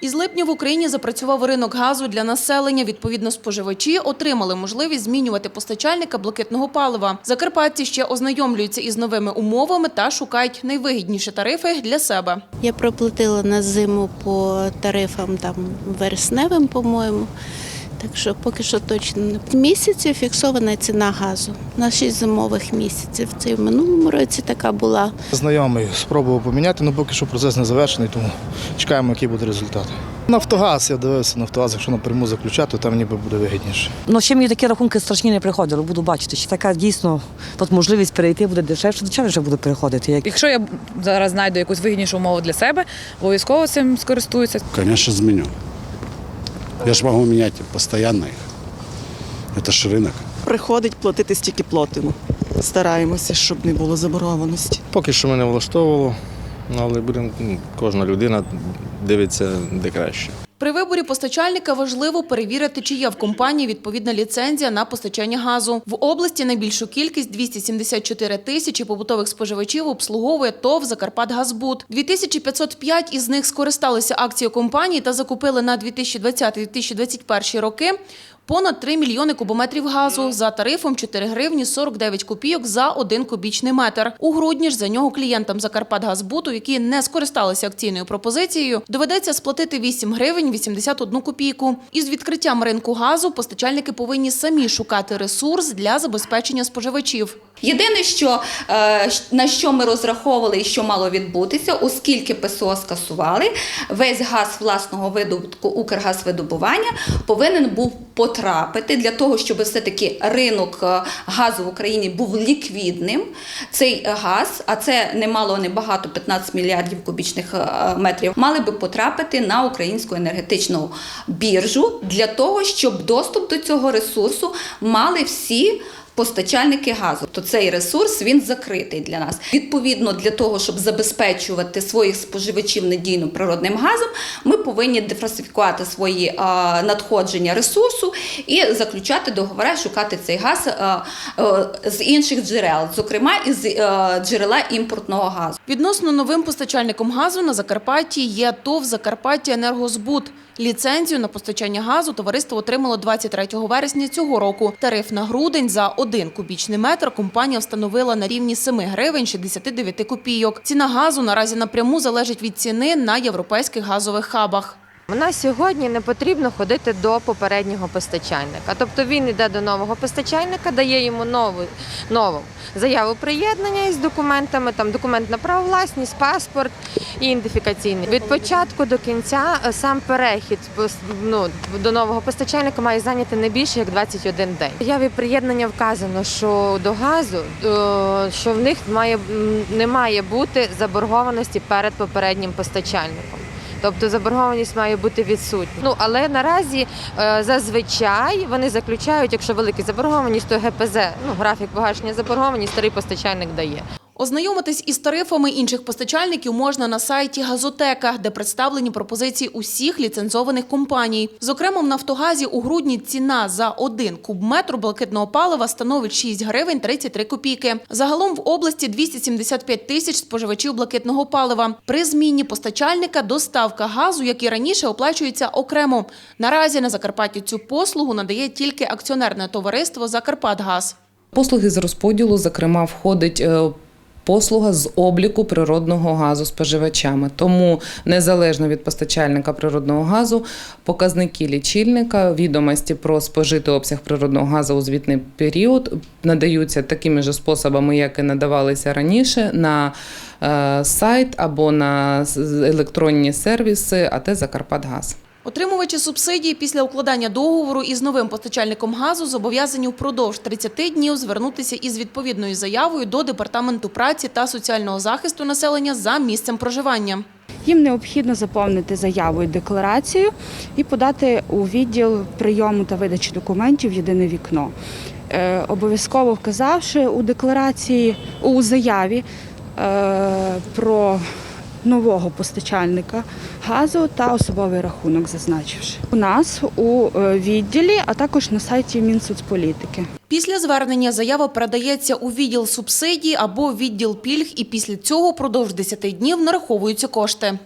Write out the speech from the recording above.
Із липня в Україні запрацював ринок газу для населення. Відповідно, споживачі отримали можливість змінювати постачальника блакитного палива. Закарпатці ще ознайомлюються із новими умовами та шукають найвигідніші тарифи для себе. Я проплатила на зиму по тарифам там вересневим, по-моєму. Так що поки що точно не В місяці фіксована ціна газу на 6 зимових місяців. Це і в минулому році така була. Знайомий спробував поміняти, але поки що процес не завершений, тому чекаємо, який буде результат. Нафтогаз, я дивився, Нафтогаз, якщо напряму заключати, то там ніби буде вигідніше. Ну, ще мені такі рахунки страшні не приходили, буду бачити, що така дійсно тут можливість перейти буде дешевше, вже буду переходити. Якщо я зараз знайду якусь вигіднішу умову для себе, обов'язково цим скористуюся. Конечно, изменю. Я ж можу міняти постоянно їх. Це ж ринок. Приходить платити стільки платимо. Стараємося, щоб не було заборгованості. Поки що мене влаштовувало, але будемо, ну, кожна людина дивиться де краще. При виборі постачальника важливо перевірити, чи є в компанії відповідна ліцензія на постачання газу. В області найбільшу кількість 274 тисячі побутових споживачів обслуговує ТОВ «Закарпатгазбуд». 2505 із них скористалися акцією компанії та закупили на 2020-2021 роки понад 3 мільйони кубометрів газу за тарифом 4 гривні 49 копійок за 1 кубічний метр. У грудні ж за нього клієнтам «Закарпатгазбуту», які не скористалися акційною пропозицією, доведеться сплатити 8 гривень 81 копійку. Із відкриттям ринку газу постачальники повинні самі шукати ресурс для забезпечення споживачів. Єдине, що е, на що ми розраховували і що мало відбутися, оскільки ПСО скасували, весь газ власного видобутку Укргазвидобування повинен був потрапити для того, щоб все-таки ринок е, газу в Україні був ліквідним. Цей е, газ, а це немало не багато 15 мільярдів кубічних е, метрів, мали би потрапити на українську енергетичну біржу для того, щоб доступ до цього ресурсу мали всі. Постачальники газу, то цей ресурс він закритий для нас. Відповідно, для того, щоб забезпечувати своїх споживачів надійним природним газом, ми повинні диверсифікувати свої надходження ресурсу і заключати договори, шукати цей газ з інших джерел, зокрема із джерела імпортного газу. Відносно новим постачальником газу на Закарпатті є ТОВ «Закарпаття Енергозбут». Ліцензію на постачання газу товариство отримало 23 вересня цього року. Тариф на грудень за 1 кубічний метр компанія встановила на рівні 7 гривень 69 копійок. Ціна газу наразі напряму залежить від ціни на європейських газових хабах. На сьогодні не потрібно ходити до попереднього постачальника. Тобто він йде до нового постачальника, дає йому нову, нову заяву приєднання із документами, там документ на право власність, паспорт і ідентифікаційний. Від початку до кінця е, сам перехід ну, до нового постачальника має зайняти не більше як 21 день. В заяві приєднання вказано, що до газу, е, що в них має не має бути заборгованості перед попереднім постачальником. Тобто заборгованість має бути відсутня. Ну але наразі е, зазвичай вони заключають, якщо велика заборгованість, то ГПЗ, ну графік погашення заборгованість, старий постачальник дає. Ознайомитись із тарифами інших постачальників можна на сайті Газотека, де представлені пропозиції усіх ліцензованих компаній. Зокрема, в Нафтогазі у грудні ціна за 1 кубметр блакитного палива становить 6 гривень 33 копійки. Загалом в області 275 тисяч споживачів блакитного палива. При зміні постачальника доставка газу, як і раніше, оплачується окремо. Наразі на Закарпатті цю послугу надає тільки акціонерне товариство Закарпатгаз. Послуги з розподілу, зокрема, входить. Послуга з обліку природного газу споживачами, тому незалежно від постачальника природного газу, показники лічильника, відомості про спожитий обсяг природного газу у звітний період надаються такими ж способами, як і надавалися раніше, на е, сайт або на електронні сервіси АТ Закарпатгаз. Отримувачі субсидії після укладання договору із новим постачальником газу зобов'язані впродовж 30 днів звернутися із відповідною заявою до Департаменту праці та соціального захисту населення за місцем проживання. Їм необхідно заповнити заяву і декларацію і подати у відділ прийому та видачі документів єдине вікно. Е, обов'язково вказавши у декларації у заяві е, про нового постачальника газу та особовий рахунок, зазначивши у нас у е, відділі, а також на сайті Мінсоцполітики. Після звернення заява передається у відділ субсидій або відділ пільг і після цього продовж 10 днів нараховуються кошти.